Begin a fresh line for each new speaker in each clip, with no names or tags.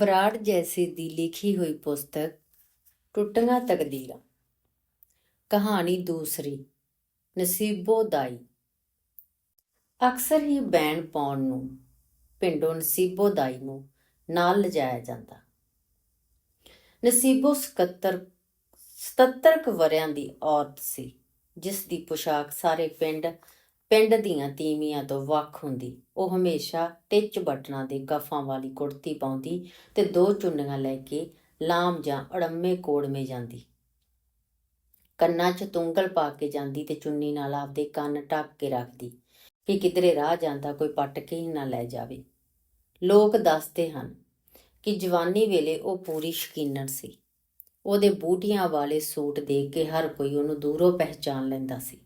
ਬਰਾੜ ਜੈਸੀ ਦੀ ਲਿਖੀ ਹੋਈ ਪੁਸਤਕ, ਟੁੱਟੀਆਂ ਤਕਦੀਰਾਂ। ਕਹਾਣੀ ਦੂਸਰੀ, ਨਸੀਬੋ ਦਾਈ। ਅਕਸਰ ਹੀ ਬੈਣ ਪਾਉਣ ਨੂੰ, ਪਿੰਡੋਂ ਨਸੀਬੋ ਦਾਈ ਨੂੰ ਨਾਲ ਲਿਜਾਇਆ ਜਾਂਦਾ। ਨਸੀਬੋ 77 77 ਕੁ ਵਰਿਆਂ ਦੀ ਔਰਤ ਸੀ ਜਿਸ ਦੀ ਪੋਸ਼ਾਕ ਸਾਰੇ ਪਿੰਡ ਪਿੰਡ ਦੀਆਂ ਤੀਵੀਆਂ ਤੋਂ ਵੱਖ ਹੁੰਦੀ। ਉਹ ਹਮੇਸ਼ਾ ਟਿੱਚ ਬਟਨਾਂ ਦੇ ਗਫਾਂ ਵਾਲੀ ਕੁੜਤੀ ਪਾਉਂਦੀ ਤੇ ਦੋ ਚੁੰਨੀਆਂ ਲੈ ਕੇ ਲਾਮ ਜਾਂ ਅੜੰਮੇ ਕੋੜਮੇ ਜਾਂਦੀ। ਕੰਨਾਂ 'ਚ ਤੁੰਗਲ ਪਾ ਕੇ ਜਾਂਦੀ ਤੇ ਚੁੰਨੀ ਨਾਲ ਆਪਦੇ ਕੰਨ ਢੱਕ ਕੇ ਰੱਖਦੀ ਕਿ ਕਿਧਰੇ ਰਾਹ ਜਾਂਦਾ ਕੋਈ ਪੱਟ ਕੇ ਹੀ ਨਾ ਲੈ ਜਾਵੇ। ਲੋਕ ਦੱਸਦੇ ਹਨ ਕਿ ਜਵਾਨੀ ਵੇਲੇ ਉਹ ਪੂਰੀ ਸ਼ਕੀਨਰ ਸੀ। ਉਹਦੇ ਬੂਟੀਆਂ ਵਾਲੇ ਸੂਟ ਦੇਖ ਕੇ ਹਰ ਕੋਈ ਉਹਨੂੰ ਦੂਰੋਂ ਪਹਿਚਾਨ ਲੈਂਦਾ ਸੀ।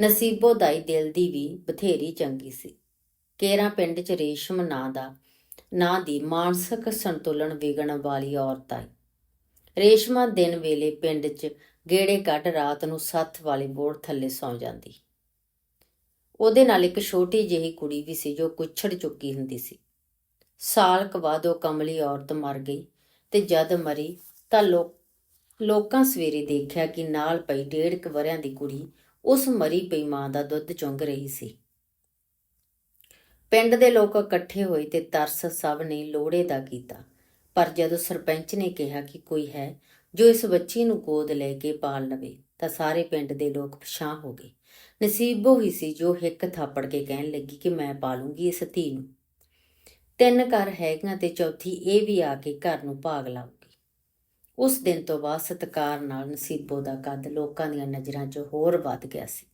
ਨਸੀਬੋ ਦਾਈ ਦਿਲ ਦੀ ਵੀ ਬਥੇਰੀ ਚੰਗੀ ਸੀ। ਕੇਰਾ ਪਿੰਡ 'ਚ ਰੇਸ਼ਮ ਨਾਂ ਦਾ, ਨਾਂ ਦੀ ਮਾਨਸਿਕ ਸੰਤੁਲਨ ਵਿਗੜਨ ਵਾਲੀ ਔਰਤ ਆਈ। ਰੇਸ਼ਮਾ ਦਿਨ ਵੇਲੇ ਪਿੰਡ 'ਚ ਗੇੜੇ ਕੱਢ ਰਾਤ ਨੂੰ ਸੱਥ ਵਾਲੇ ਬੋੜ ਥੱਲੇ ਸੌਂ ਜਾਂਦੀ। ਉਹਦੇ ਨਾਲ ਇੱਕ ਛੋਟੀ ਜਿਹੀ ਕੁੜੀ ਵੀ ਸੀ ਜੋ ਕੁਛੜ ਚੁੱਕੀ ਹੁੰਦੀ ਸੀ। ਸਾਲ ਕੁ ਬਾਅਦ ਉਹ ਕਮਲੀ ਔਰਤ ਮਰ ਗਈ ਤੇ ਜਦ ਮਰੀ ਤਾਂ ਲੋਕਾਂ ਸਵੇਰੇ ਦੇਖਿਆ ਕਿ ਨਾਲ ਪਈ ਡੇਢ ਕੁ ਵਰਿਆਂ ਦੀ ਕੁੜੀ ਉਸ ਮਰੀ ਪਈ ਮਾਂ ਦਾ ਦੁੱਧ ਚੁੰਗ ਰਹੀ ਸੀ। ਪਿੰਡ ਦੇ ਲੋਕ ਇਕੱਠੇ ਹੋਏ ਤੇ ਤਰਸ ਸਭ ਨੇ ਲੋੜੇ ਦਾ ਕੀਤਾ। ਪਰ ਜਦੋਂ ਸਰਪੰਚ ਨੇ ਕਿਹਾ ਕਿ ਕੋਈ ਹੈ ਜੋ ਇਸ ਬੱਚੀ ਨੂੰ ਗੋਦ ਲੈ ਕੇ ਪਾਲ ਲਵੇ, ਤਾਂ ਸਾਰੇ ਪਿੰਡ ਦੇ ਲੋਕ ਪਛਾਣ ਹੋ ਗਏ। ਨਸੀਬੋ ਹੀ ਸੀ ਜੋ ਹਿੱਕ ਥਾਪੜ ਕੇ ਕਹਿਣ ਲੱਗੀ ਕਿ ਮੈਂ ਪਾਲੂੰਗੀ ਇਸ ਧੀ ਨੂੰ। ਤਿੰਨ ਘਰ ਹੈਗੀਆਂ ਤੇ ਚੌਥੀ ਇਹ ਵੀ ਆ ਕੇ ਘਰ ਨੂੰ ਭਾਗ ਲਾਊਗੀ। ਉਸ ਦਿਨ ਤੋਂ ਬਾਅਦ ਸਤਕਾਰ ਨਾਲ ਨਸੀਬੋ ਦਾ ਕੱਦ ਲੋਕਾਂ ਦੀਆਂ ਨਜ਼ਰਾਂ 'ਚ ਹੋਰ ਵੱਧ ਗਿਆ ਸੀ।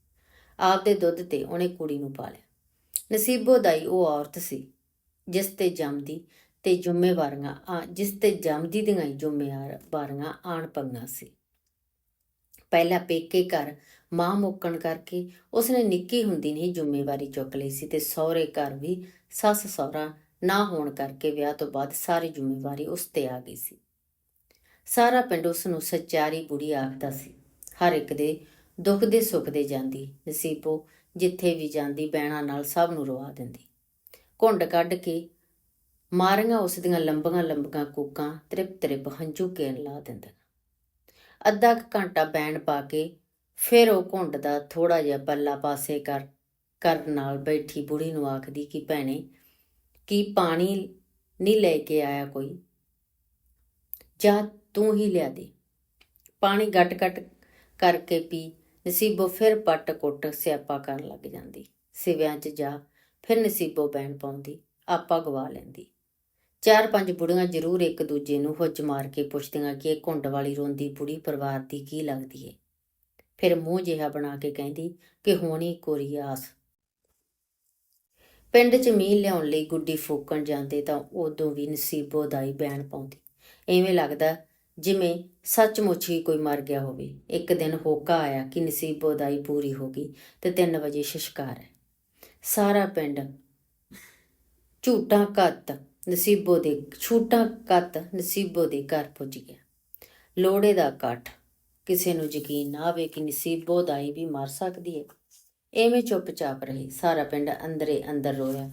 ਆਪਦੇ ਦੁੱਧ ਤੇ ਉਹਨੇ ਕੁੜੀ ਨੂੰ ਪਾਲਿਆ ਨਸੀਬੋ ਦਾਈ ਉਹ ਔਰਤ ਸੀ, ਜਿਸ ਤੇ ਜੰਮਦੀ ਤੇ ਜ਼ਿੰਮੇਵਾਰੀਆਂ ਆ, ਜਿਸ ਤੇ ਜੰਮਦੀ ਦੀਆਂ ਹੀ ਜ਼ਿੰਮੇਵਾਰੀਆਂ ਆਣ ਪੰਗਾ ਸੀ। ਪਹਿਲਾਂ ਪੇਕੇ ਘਰ ਮਾਂ ਮੁੱਕਣ ਕਰਕੇ ਉਸਨੇ ਨਿੱਕੀ ਹੁੰਦੀ ਨਹੀਂ ਜ਼ਿੰਮੇਵਾਰੀ ਚੁੱਕ ਲਈ ਸੀ ਤੇ ਸਹੁਰੇ ਘਰ ਵੀ ਸੱਸ ਸਹੁਰਾ ਨਾ ਹੋਣ ਕਰਕੇ ਵਿਆਹ ਤੋਂ ਬਾਅਦ ਸਾਰੀ ਜ਼ਿੰਮੇਵਾਰੀ ਉਸ ਤੇ ਆ ਗਈ ਸੀ। ਸਾਰਾ ਪਿੰਡ ਉਸ ਨੂੰ ਸੱਚਾਰੀ ਬੁੜੀ ਆਖਦਾ ਸੀ। ਹਰ ਇੱਕ ਦੇ ਦੁੱਖ ਦੇ ਸੁੱਖ ਦੇ ਜਾਂਦੀ ਨਸੀਬੋ, ਜਿੱਥੇ ਵੀ ਜਾਂਦੀ ਬੈਣਾ ਨਾਲ ਸਭ ਨੂੰ ਰਵਾ ਦਿੰਦੀ। ਘੁੰਡ ਕੱਢ ਕੇ ਮਾਰੀਆਂ ਉਸ ਦੀਆਂ ਲੰਬੀਆਂ ਲੰਬੀਆਂ ਕੂਕਾਂ ਤ੍ਰਿਪ ਤ੍ਰਿਪ ਹੰਝੂ ਕੇਣ ਲਾ ਦਿੰਦੀਆਂ। ਅੱਧਾ ਕੁ ਘੰਟਾ ਬੈਣ ਪਾ ਕੇ ਫਿਰ ਉਹ ਘੁੰਡ ਦਾ ਥੋੜਾ ਜਿਹਾ ਪੱਲਾ ਪਾਸੇ ਕਰ ਕਰ ਨਾਲ ਬੈਠੀ ਬੁੜੀ ਨੂੰ ਆਖਦੀ ਕਿ ਭੈਣੇ, ਕੀ ਪਾਣੀ ਨਹੀਂ ਲੈ ਕੇ ਆਇਆ ਕੋਈ? ਜਾ ਤੂੰ ਹੀ ਲਿਆ ਦੇ। ਪਾਣੀ ਗਟ ਗਟ ਕਰਕੇ ਪੀ। ਨਸੀਬੋ ਫਿਰ ਪੱਟ ਕੁੱਟ ਸਿਆਪਾ ਕਰਨ ਲੱਗ ਜਾਂਦੀ। ਸਿਵਿਆਂ 'ਚ ਜਾ, ਫਿਰ ਨਸੀਬੋ ਬੈਣ ਪਾਉਂਦੀ, ਆਪਾ ਗਵਾ ਲੈਂਦੀ। ਚਾਰ ਪੰਜ ਬੁੜੀਆਂ ਜ਼ਰੂਰ ਇੱਕ ਦੂਜੇ ਨੂੰ ਹੁੱਜ ਮਾਰ ਕੇ ਪੁੱਛਦੀਆਂ ਕਿ ਇਹ ਘੁੰਡ ਵਾਲੀ ਰੋਂਦੀ ਬੁੜੀ ਪਰਿਵਾਰ ਦੀ ਕੀ ਲੱਗਦੀ ਏ। ਫਿਰ ਮੂੰਹ ਜਿਹਾ ਬਣਾ ਕੇ ਕਹਿੰਦੀ ਕਿ ਹੋਣੀ ਕੋਰੀ ਆਸ। ਪਿੰਡ 'ਚ ਮੀਂਹ ਲਿਆਉਣ ਲਈ ਗੁੱਡੀ ਫੂਕਣ ਜਾਂਦੇ ਤਾਂ ਉਦੋਂ ਵੀ ਨਸੀਬੋ ਦਾਈ ਬੈਣ ਪਾਉਂਦੀ। ਐਵੇਂ ਲੱਗਦਾ ਜਿਵੇਂ ਸੱਚਮੁੱਚ ਹੀ ਕੋਈ ਮਰ ਗਿਆ ਹੋਵੇ। ਇੱਕ ਦਿਨ ਹੋਕਾ ਆਇਆ ਕਿ ਨਸੀਬੋ ਦਾਈ ਪੂਰੀ ਹੋ ਗਈ ਤੇ 3 ਵਜੇ ਸ਼ਸ਼ਕਾਰ ਹੈ। ਸਾਰਾ ਪਿੰਡ ਝੂਟਾਂ ਕੱਤ ਨਸੀਬੋ ਦੇ ਛੂਟਾਂ ਕੱਤ ਨਸੀਬੋ ਦੇ ਘਰ ਪੁੱਜ ਗਿਆ। ਲੋੜੇ ਦਾ ਇਕੱਠ। ਕਿਸੇ ਨੂੰ ਯਕੀਨ ਨਾ ਆਵੇ ਕਿ ਨਸੀਬੋ ਦਾਈ ਵੀ ਮਰ ਸਕਦੀ ਹੈ। ਐਵੇਂ ਚੁੱਪਚਾਪ ਰਹੀ। ਸਾਰਾ ਪਿੰਡ ਅੰਦਰੇ ਅੰਦਰ ਰੋਇਆ।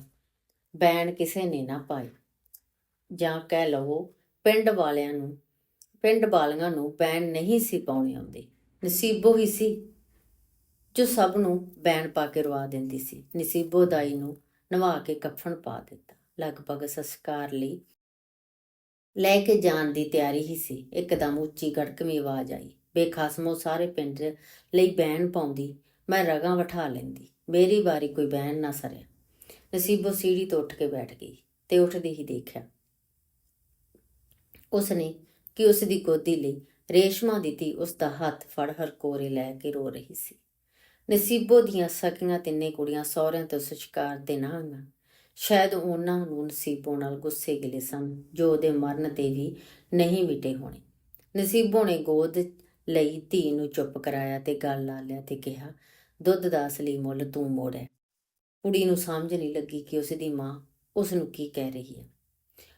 ਬੈਣ ਕਿਸੇ ਨੇ ਨਾ ਪਾਈ। ਜਾਂ ਕਹਿ ਲਵੋ, ਪਿੰਡ ਵਾਲਿਆਂ ਨੂੰ ਪਿੰਡ ਵਾਲੀਆਂ ਨੂੰ ਬੈਣ ਨਹੀਂ ਸੀ ਪਾਉਣੇ ਆਉਂਦੇ। ਨਸੀਬੋ ਹੀ ਸੀ ਜੋ ਸਭ ਨੂੰ ਬੈਣ ਪਾ ਕੇ ਰਵਾ ਦਿੰਦੀ ਸੀ। ਨਸੀਬੋ ਦਾਈ ਨੂੰ ਨਵਾ ਕੇ ਕਫਨ ਪਾ ਦਿੱਤਾ। ਲਗਭਗ ਸੰਸਕਾਰ ਲਈ ਲੈ ਕੇ ਜਾਣ ਦੀ ਤਿਆਰੀ ਹੀ ਸੀ। ਇੱਕਦਮ ਉੱਚੀ ਗੜਕਵੀਂ ਆਵਾਜ਼ ਆਈ। ਬੇਖਸਮੋ ਸਾਰੇ ਪਿੰਡ ਲਈ ਬੈਣ ਪਾਉਂਦੀ, ਮੈਂ ਰਗਾਂ ਵਠਾ ਲੈਂਦੀ। ਮੇਰੀ ਵਾਰੀ ਕੋਈ ਬੈਣ ਨਾ ਸਰਿਆ। ਨਸੀਬੋ ਸੀੜੀ ਤੋਂ ਉੱਠ ਕੇ ਬੈਠ ਗਈ ਤੇ ਉੱਠਦੀ ਹੀ ਦੇਖਿਆ। ਉਸਨੇ ਕਿ ਉਸ ਦੀ ਗੋਦੀ ਲਈ ਰੇਸ਼ਮਾ ਦੀ ਧੀ ਉਸ ਦਾ ਹੱਥ ਫੜ ਹਰਕੋਰੇ ਲੈ ਕੇ ਰੋ ਰਹੀ ਸੀ। ਨਸੀਬੋ ਦੀਆਂ ਸਕੀਆਂ ਤਿੰਨੇ ਕੁੜੀਆਂ ਸਹੁਰਿਆਂ ਤੋਂ ਸਚਕਾਰ ਤੇ ਨਾ ਆਈਆਂ। ਸ਼ਾਇਦ ਉਹਨਾਂ ਨੂੰ ਨਸੀਬੋ ਨਾਲ ਗੁੱਸੇ ਗਿਲੇ ਸਨ, ਜੋ ਉਹਦੇ ਮਰਨ ਤੇ ਵੀ ਨਹੀਂ ਮਿਟੇ ਹੋਣੇ। ਨਸੀਬੋ ਨੇ ਗੋਦ ਲਈ ਧੀ ਨੂੰ ਚੁੱਪ ਕਰਾਇਆ ਤੇ ਗੱਲ ਲਾ ਲਿਆ ਤੇ ਕਿਹਾ, ਦੁੱਧ ਦਾ ਅਸਲੀ ਮੁੱਲ ਤੂੰ ਮੋੜਿਆ ਕੁੜੀ ਨੂੰ ਸਮਝ ਨਹੀਂ ਲੱਗੀ ਕਿ ਉਸ ਦੀ ਮਾਂ ਉਸ ਨੂੰ ਕੀ ਕਹਿ ਰਹੀ ਹੈ।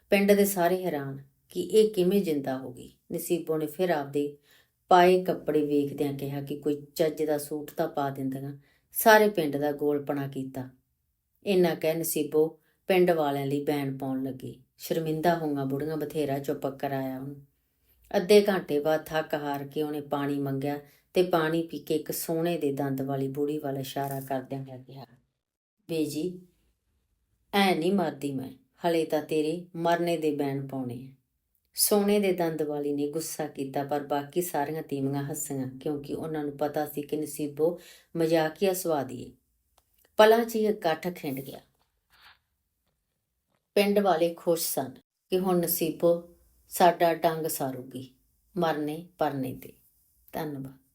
ਪਿੰਡ ਦੇ ਸਾਰੇ ਹੈਰਾਨ ਕਿ ਇਹ ਕਿਵੇਂ ਜਿੰਦਾ ਹੋ ਗਈ। ਨਸੀਬੋ ਨੇ ਫਿਰ ਆਪਦੇ ਪਾਏ ਕੱਪੜੇ ਵੇਖਦਿਆਂ ਕਿਹਾ ਕਿ ਕੋਈ ਚੱਜ ਦਾ ਸੂਟ ਤਾਂ ਪਾ ਦਿੰਦੀਆਂ। ਸਾਰੇ ਪਿੰਡ ਦਾ ਗੋਲਪਣਾ ਕੀਤਾ। ਇੰਨਾ ਕਹਿ ਨਸੀਬੋ ਪਿੰਡ ਵਾਲਿਆਂ ਲਈ ਬੈਨ ਪਾਉਣ ਲੱਗੀ। ਸ਼ਰਮਿੰਦਾ ਹੋਈਆਂ ਬੁੜੀਆਂ ਬਥੇਰਾ ਚੁੱਪ ਕਰਾਇਆ ਉਹਨੂੰ। ਅੱਧੇ ਘੰਟੇ ਬਾਅਦ ਥੱਕ ਹਾਰ ਕੇ ਉਹਨੇ ਪਾਣੀ ਮੰਗਿਆ ਤੇ ਪਾਣੀ ਪੀ ਕੇ ਇੱਕ ਸੋਨੇ ਦੇ ਦੰਦ ਵਾਲੀ ਬੁੜੀ ਵੱਲ ਇਸ਼ਾਰਾ ਕਰਦਿਆਂ ਹੋਇਆ ਕਿਹਾ ਬੇਜੀ ਐ ਨਹੀਂ ਮਰਦੀ ਮੈਂ। ਹਲੇ ਤਾਂ ਤੇਰੇ ਮਰਨੇ ਦੇ ਬੈਨ ਪਾਉਣੇ ਆ। ਸੋਨੇ ਦੇ ਦੰਦ ਵਾਲੀ ਨੇ ਗੁੱਸਾ ਕੀਤਾ, ਪਰ ਬਾਕੀ ਸਾਰੀਆਂ ਤੀਵੀਆਂ ਹੱਸੀਆਂ, ਕਿਉਂਕਿ ਉਹਨਾਂ ਨੂੰ ਪਤਾ ਸੀ ਕਿ ਨਸੀਬੋ ਮਜ਼ਾਕੀਆ ਸਵਾਦੀ ਏ ਪਲਾਂ 'ਚ ਹੀ ਇਕੱਠ ਖਿੰਡ ਗਿਆ। ਪਿੰਡ ਵਾਲੇ ਖੁਸ਼ ਸਨ ਕਿ ਹੁਣ ਨਸੀਬੋ ਸਾਡਾ ਡੰਗ ਸਾਰੂਗੀ, ਮਰਨੇ ਪਰਨੇ ਤੇ। ਧੰਨਵਾਦ।